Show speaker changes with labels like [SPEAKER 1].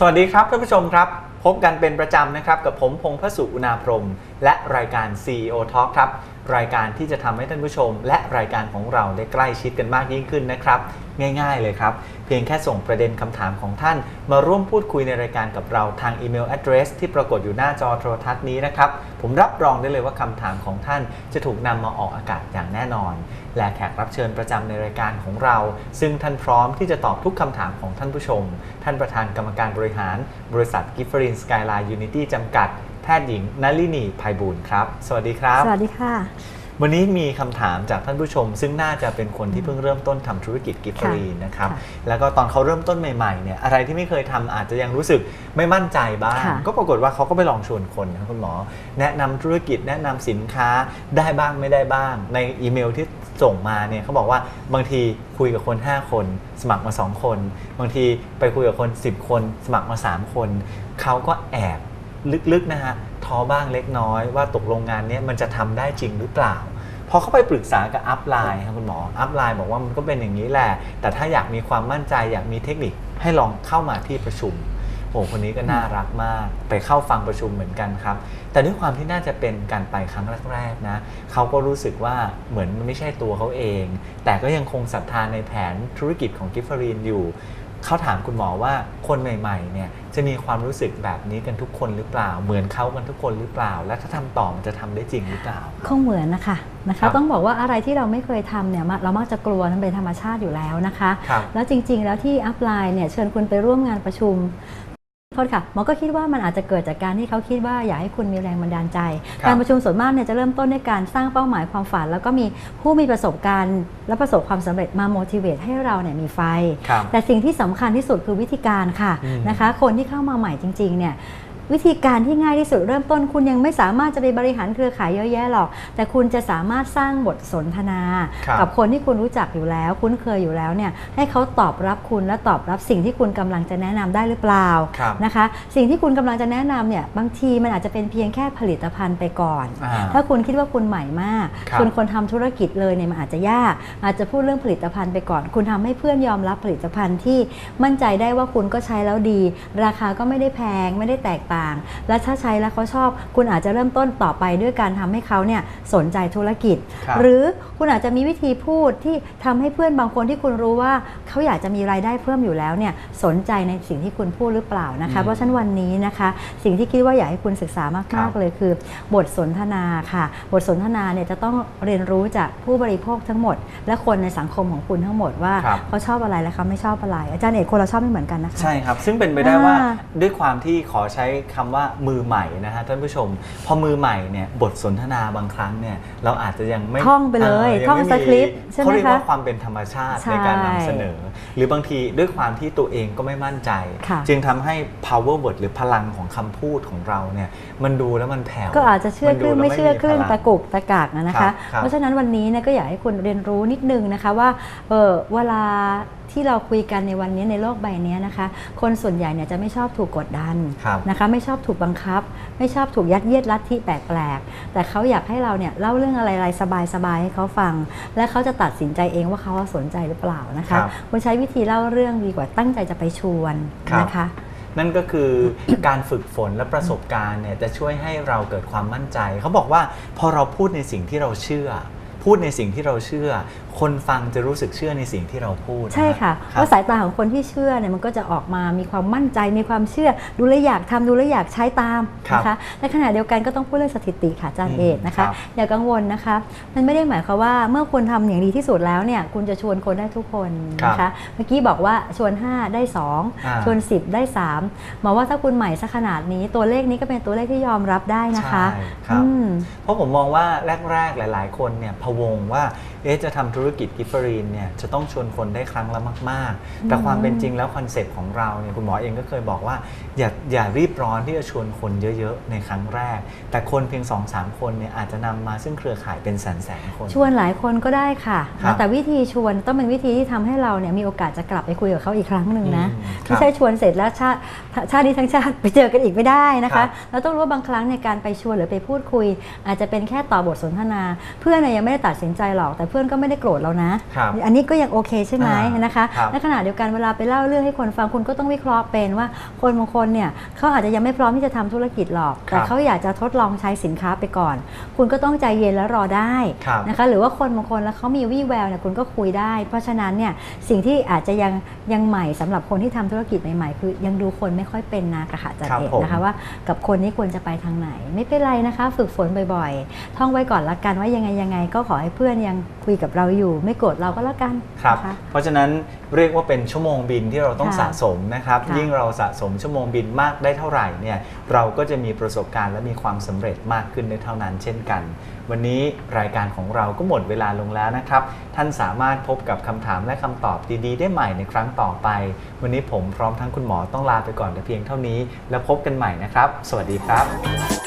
[SPEAKER 1] สวัสดีครับท่านผู้ชมครับ พบกันเป็นประจำนะครับ กับผมพงพสุอุณาพรม และรายการ CEO Talk ครับ รายการที่จะทำให้ท่านผู้ชม และรายการของเราได้ใกล้ชิดกันมากยิ่งขึ้นนะครับ ง่าย ๆ เลยครับ เพียงแค่ส่งประเด็นคำถามของท่าน มาร่วมพูดคุยในรายการกับเราทางอีเมล address ที่ปรากฏอยู่หน้าจอโทรทัศน์นี้นะครับ ผมรับรองได้เลยว่าคำถามของท่านจะถูกนำมาออกอากาศอย่างแน่นอน และแขกรับเชิญประจำในรายการของเรา ซึ่งท่านพร้อมที่จะตอบทุกคำถามของท่านผู้ชม ท่านประธานกรรมการบริหาร บริษัทกิฟฟรินสกายไลน์ยูนิตี้จำกัด ทย์หญิงนลินีภัยบูลย์ครับ สวัสดีครับ
[SPEAKER 2] สวัสดีค่ะ
[SPEAKER 1] วันนี้มีคำถามจากท่านผู้ชม ซึ่งน่าจะเป็นคนที่เพิ่งเริ่มต้นทำธุรกิจกิฟฟรีนะครับ
[SPEAKER 2] ค่ะ
[SPEAKER 1] แล้วก็ตอนเขาเริ่มต้นใหม่ๆเนี่ยอะไรที่ไม่เคยทำอาจจะยังรู้สึกไม่มั่นใจบ้าง
[SPEAKER 2] ค่ะ
[SPEAKER 1] ก็ปรากฏว่าเขาก็ไปลองชวนคนนะครับคุณหมอ แนะนำธุรกิจแนะนำสินค้าได้บ้างไม่ได้บ้าง ในอีเมลที่ส่งมาเนี่ยเขาบอกว่าบางทีคุยกับคน 5 คน สมัครมา 2 คน บางทีไปคุยกับคน 10 คน สมัครมา 3 คน เขาก็แอบ ลึกๆนะฮะท้อบ้างเล็กน้อยว่าตกลงงานเนี้ยมันจะทำได้จริงหรือเปล่าพอเขาไปปรึกษากับอัพไลน์ครับคุณหมออัพไลน์บอกว่ามันก็เป็นอย่างนี้แหละ แต่ถ้าอยากมีความมั่นใจอยากมีเทคนิคให้ลองเข้ามาที่ประชุมโอ้คนนี้ก็น่ารักมาก ไปเข้าฟังประชุมเหมือนกันครับ แต่ด้วยความที่น่าจะเป็นการไปครั้งแรกๆนะเขาก็รู้สึกว่าเหมือนมันไม่ใช่ตัวเขาเอง แต่ก็ยังคงศรัทธาในแผนธุรกิจของกิฟฟรีนอยู่ เขาถามคุณหมอว่าคนใหม่ๆเนี่ยจะมีความรู้สึกแบบนี้กันทุกคนหรือเปล่า เหมือนเขากันทุกคนหรือเปล่า และถ้าทำต่อมันจะทำได้จริงหรือเปล่า
[SPEAKER 2] คงเหมือนนะคะนะ
[SPEAKER 1] ครั
[SPEAKER 2] คะ
[SPEAKER 1] บ
[SPEAKER 2] ต้องบอกว่าอะไรที่เราไม่เคยทำเนี่ยเรามักจะกลัวมันเป็นธรรมชาติอยู่แล้วนะคะ
[SPEAKER 1] ครับ
[SPEAKER 2] แล้วจริงๆ แล้วที่อัพไลน์เนี่ยเชิญคุณไปร่วมงานประชุมโทษค่ะหมอก็คิดว่ามันอาจจะเกิดจากการที่เขาคิดว่าอยากให้คุณมีแรงบันดาลใจ
[SPEAKER 1] ครับ
[SPEAKER 2] การประชุมส่วนมากเนี่ยจะเริ่มต้นด้วยการสร้างเป้าหมายความฝัน แล้วก็มีผู้มีประสบการณ์ และประสบความสำเร็จมา motivate ให้เราเนี่ยมีไฟ
[SPEAKER 1] ครับ
[SPEAKER 2] แต่สิ่งที่สำคัญที่สุดคือวิธีการค่ะ
[SPEAKER 1] อืม
[SPEAKER 2] นะคะ คนที่เข้ามาใหม่จริงๆเนี่ย วิธีการที่ง่ายที่สุดเริ่มต้น คุณยังไม่สามารถจะไปบริหารเครือข่ายเยอะแยะหรอก แต่คุณจะสามารถสร้างบทสนทนา
[SPEAKER 1] ครับ
[SPEAKER 2] กับคนที่คุณรู้จักอยู่แล้ว คุ้นเคยอยู่แล้วเนี่ยให้เขาตอบรับคุณและตอบรับสิ่งที่คุณกำลังจะแนะนำได้หรือเปล่า
[SPEAKER 1] ครับ
[SPEAKER 2] นะคะ สิ่งที่คุณกำลังจะแนะนำเนี่ยบางทีมันอาจจะเป็นเพียงแค่ผลิตภัณฑ์ไปก่อน
[SPEAKER 1] อ่า
[SPEAKER 2] ถ้าคุณคิดว่าคุณใหม่มาก
[SPEAKER 1] ครับ
[SPEAKER 2] คุณคนทำธุรกิจเลยเนี่ยมันอาจจะยาก อาจจะพูดเรื่องผลิตภัณฑ์ไปก่อน คุณทำให้เพื่อนยอมรับผลิตภัณฑ์ที่มั่นใจได้ว่าคุณก็ใช้แล้วดี ราคาก็ไม่ได้แพงไม่ได้แตกต่างและถ้าใช้แล้วเขาชอบ คุณอาจจะเริ่มต้นต่อไปด้วยการทำให้เขาเนี่ยสนใจธุรกิจ
[SPEAKER 1] ครับ
[SPEAKER 2] หรือคุณอาจจะมีวิธีพูดที่ทำให้เพื่อนบางคนที่คุณรู้ว่าเขาอยากจะมีรายได้เพิ่มอยู่แล้วเนี่ยสนใจในสิ่งที่คุณพูดหรือเปล่านะ
[SPEAKER 1] อื
[SPEAKER 2] คะ
[SPEAKER 1] ม
[SPEAKER 2] เพราะฉะนั้นวันนี้นะคะ สิ่งที่คิดว่าอยากให้คุณศึกษา
[SPEAKER 1] ครั
[SPEAKER 2] มาก
[SPEAKER 1] บ
[SPEAKER 2] ๆเลยคือ บทสนทนาค่ะ บทสนทนาเนี่ยจะต้องเรียนรู้จากผู้บริโภคทั้งหมด และคนในสังคมของคุณทั้งหมดว่า
[SPEAKER 1] ครับ
[SPEAKER 2] เขาชอบอะไรและเขาไม่ชอบอะไร อาจารย์เอกคนเราชอบไม่เหมือนกันนะคะ
[SPEAKER 1] ใช่ครับ ซึ่งเป็นไปได้ว่า
[SPEAKER 2] อ่า
[SPEAKER 1] ด้วยความที่ขอใช้คำว่ามือใหม่นะฮะท่านผู้ชม พอมือใหม่เนี่ยบทสนทนาบางครั้งเนี่ยเราอาจจะยังไม่
[SPEAKER 2] ท่องไปเลย
[SPEAKER 1] ยัง
[SPEAKER 2] ท่อง
[SPEAKER 1] ไม่
[SPEAKER 2] ส
[SPEAKER 1] มี
[SPEAKER 2] คริปต์ใช่ไหม
[SPEAKER 1] เขาเรียก
[SPEAKER 2] คะ
[SPEAKER 1] ว่าความเป็นธรรมชาติ
[SPEAKER 2] ใช่
[SPEAKER 1] ในการนำเสนอ หรือบางทีด้วยความที่ตัวเองก็ไม่มั่นใจ
[SPEAKER 2] ค่ะ
[SPEAKER 1] จึงทำให้ power word หรือพลังของคำพูดของเราเนี่ยมันดูแล้วมันแผ่ว
[SPEAKER 2] ก็อาจจะเชื่อครึ่ง
[SPEAKER 1] นดูแล้ว
[SPEAKER 2] ไม่เชื่อครึ่ง
[SPEAKER 1] พลั
[SPEAKER 2] ตะกุกตะกากนะนะ
[SPEAKER 1] ครั
[SPEAKER 2] คะ
[SPEAKER 1] บครับ
[SPEAKER 2] เพราะฉะนั้นวันนี้เนี่ยก็อยากให้คุณเรียนรู้นิดนึงนะคะว่าเออเวลาที่เราคุยกันในวันนี้ในโลกใบนี้นะคะ คนส่วนใหญ่เนี่ยจะไม่ชอบถูกกดดัน
[SPEAKER 1] ครับ
[SPEAKER 2] นะคะไม่ชอบถูกบังคับ ไม่ชอบถูกยัดเยียดลัทธิแปลกๆแต่เขาอยากให้เราเนี่ยเล่าเรื่องอะไรๆสบายๆให้เขาฟัง และเขาจะตัดสินใจเองว่าเขาสนใจหรือเปล่านะ
[SPEAKER 1] ครั
[SPEAKER 2] คะ
[SPEAKER 1] บ
[SPEAKER 2] คุณใช้วิธีเล่าเรื่องดีกว่าตั้งใจจะไปชวน
[SPEAKER 1] ครับ
[SPEAKER 2] นะคะ
[SPEAKER 1] นั่นก็คือการฝึกฝนและประสบการณ์เนี่ยจะช่วยให้เราเกิดความมั่นใจ เขาบอกว่าพอเราพูดในสิ่งที่เราเชื่อ พูดในสิ่งที่เราเชื่อ คนฟังจะรู้สึกเชื่อในสิ่งที่เราพูดน
[SPEAKER 2] ใช่ค่ะ
[SPEAKER 1] รับ
[SPEAKER 2] เพราะสายตาของคนที่เชื่อเนี่ยมันก็จะออกมามีความมั่นใจมีความเชื่อ ดูแลวอยากทำดูแลวอยากใช้ตาม
[SPEAKER 1] ครับ
[SPEAKER 2] นะคะในขณะเดียวกันก็ต้องพูดเรื่องสถิติค่ะอาจาร
[SPEAKER 1] อื
[SPEAKER 2] ย์
[SPEAKER 1] ม
[SPEAKER 2] เอกนะคะ
[SPEAKER 1] ครับ
[SPEAKER 2] อย่ากังวลนะคะ มันไม่ได้หมายความว่าเมื่อคุณทำอย่างดีที่สุดแล้วเนี่ยคุณจะชวนคนได้ทุกคนนะคะเมื่อกี้บอกว่าชวน 5 ได้
[SPEAKER 1] อ่า
[SPEAKER 2] 2ชวน 10 ได้3หมายว่าถ้าคุณใหม่สักขนาดนี้ตัวเลขนี้ก็เป็นตัวเลขที่ยอมรับได้นะคะ
[SPEAKER 1] ใช่ครับ
[SPEAKER 2] อืม
[SPEAKER 1] เพราะผมมองว่าแรกๆหลาย ๆ คนเนี่ยพะวงว่าเอ๊ะจะทำธุรกิจกิฟเฟอรีนเนี่ยจะต้องชวนคนได้ครั้งละมาก ๆ แต่
[SPEAKER 2] อืม
[SPEAKER 1] ความเป็นจริงแล้วคอนเซ็ปต์ของเราเนี่ยคุณหมอเองก็เคยบอกว่า อย่าอย่ารีบร้อนที่จะชวนคนเยอะ ๆ ในครั้งแรก แต่คนเพียง 2-3 คนเนี่ยอาจจะนำมาซึ่งเครือข่ายเป็นแสนๆคน
[SPEAKER 2] ชวนหลายคนก็ได้ค่ะ
[SPEAKER 1] ครับ
[SPEAKER 2] แต่วิธีชวนต้องเป็นวิธีที่ทำให้เราเนี่ยมีโอกาสจะกลับไปคุยกับเขาอีกครั้งหนึ่งนะ
[SPEAKER 1] อืม
[SPEAKER 2] ไม่ใช่ชวนเสร็จแล้วชาติชาตินี้ทั้งชาติไปเจอกันอีกไม่ได้นะ
[SPEAKER 1] ครั
[SPEAKER 2] คะ
[SPEAKER 1] บ
[SPEAKER 2] เราต้องรู้ว่าบางครั้งในยการไปชวนหรือไปพูดคุย อาจจะเป็นแค่ต่อบทสนทนา เพื่อนเนี่ยยังไม่ได้ตัดสินใจหรอก แต่เพื่อนก็ไม่ได้โกรธเรานะ
[SPEAKER 1] ครับ
[SPEAKER 2] อันนี้ก็ยังโอเคใช่ไหม
[SPEAKER 1] อ่าน
[SPEAKER 2] นะคะ
[SPEAKER 1] ครับ
[SPEAKER 2] ในขณะเดียวกันเวลาไปเล่าเรื่องให้คนฟังคุณก็ต้องวิเคราะห์เป็นว่าคนบางคนเนี่ยเขาอาจจะยังไม่พร้อมที่จะทำธุรกิจหรอก
[SPEAKER 1] ครับ
[SPEAKER 2] แต่เขาอยากจะทดลองใช้สินค้าไปก่อน คุณก็ต้องใจเย็นแล้วรอได้
[SPEAKER 1] ครับ
[SPEAKER 2] นะคะหรือว่าคนบางคนแล้วเขามีวี่แววเนี่ยคุณก็คุยได้ เพราะฉะนั้นเนี่ยสิ่งที่อาจจะยังยังใหม่สำหรับคนที่ทำธุรกิจใหม่ๆ คือยังดูคนไม่ค่อยเป็นนะกระหาจัด
[SPEAKER 1] ครับ
[SPEAKER 2] เอก
[SPEAKER 1] ผม
[SPEAKER 2] นะคะว่ากับคนนี้ควรจะไปทางไหน ไม่เป็นไรนะคะ ฝึกฝนบ่อยๆ ท่องไว้ก่อนละกันว่ายังไงยังไงก็ขอให้เพื่อนยังคุยกับเราอยู่ ไม่โกรธเราก็แล้วกัน
[SPEAKER 1] ครับ
[SPEAKER 2] นะคะ
[SPEAKER 1] เพราะฉะนั้นเรียกว่าเป็นชั่วโมงบินที่เราต้อง
[SPEAKER 2] ค่ะ
[SPEAKER 1] สะสมนะครับ
[SPEAKER 2] ค่ะ
[SPEAKER 1] ยิ่งเราสะสมชั่วโมงบินมากได้เท่าไหร่เนี่ยเราก็จะมีประสบการณ์และมีความสำเร็จมากขึ้นได้เท่านั้น เช่นกัน วันนี้รายการของเราก็หมดเวลาลงแล้วนะครับ ท่านสามารถพบกับคำถามและคำตอบดีๆ ได้ใหม่ในครั้งต่อไป วันนี้ผมพร้อมทั้งคุณหมอต้องลาไปก่อนแต่เพียงเท่านี้ แล้วพบกันใหม่นะครับ สวัสดีครับ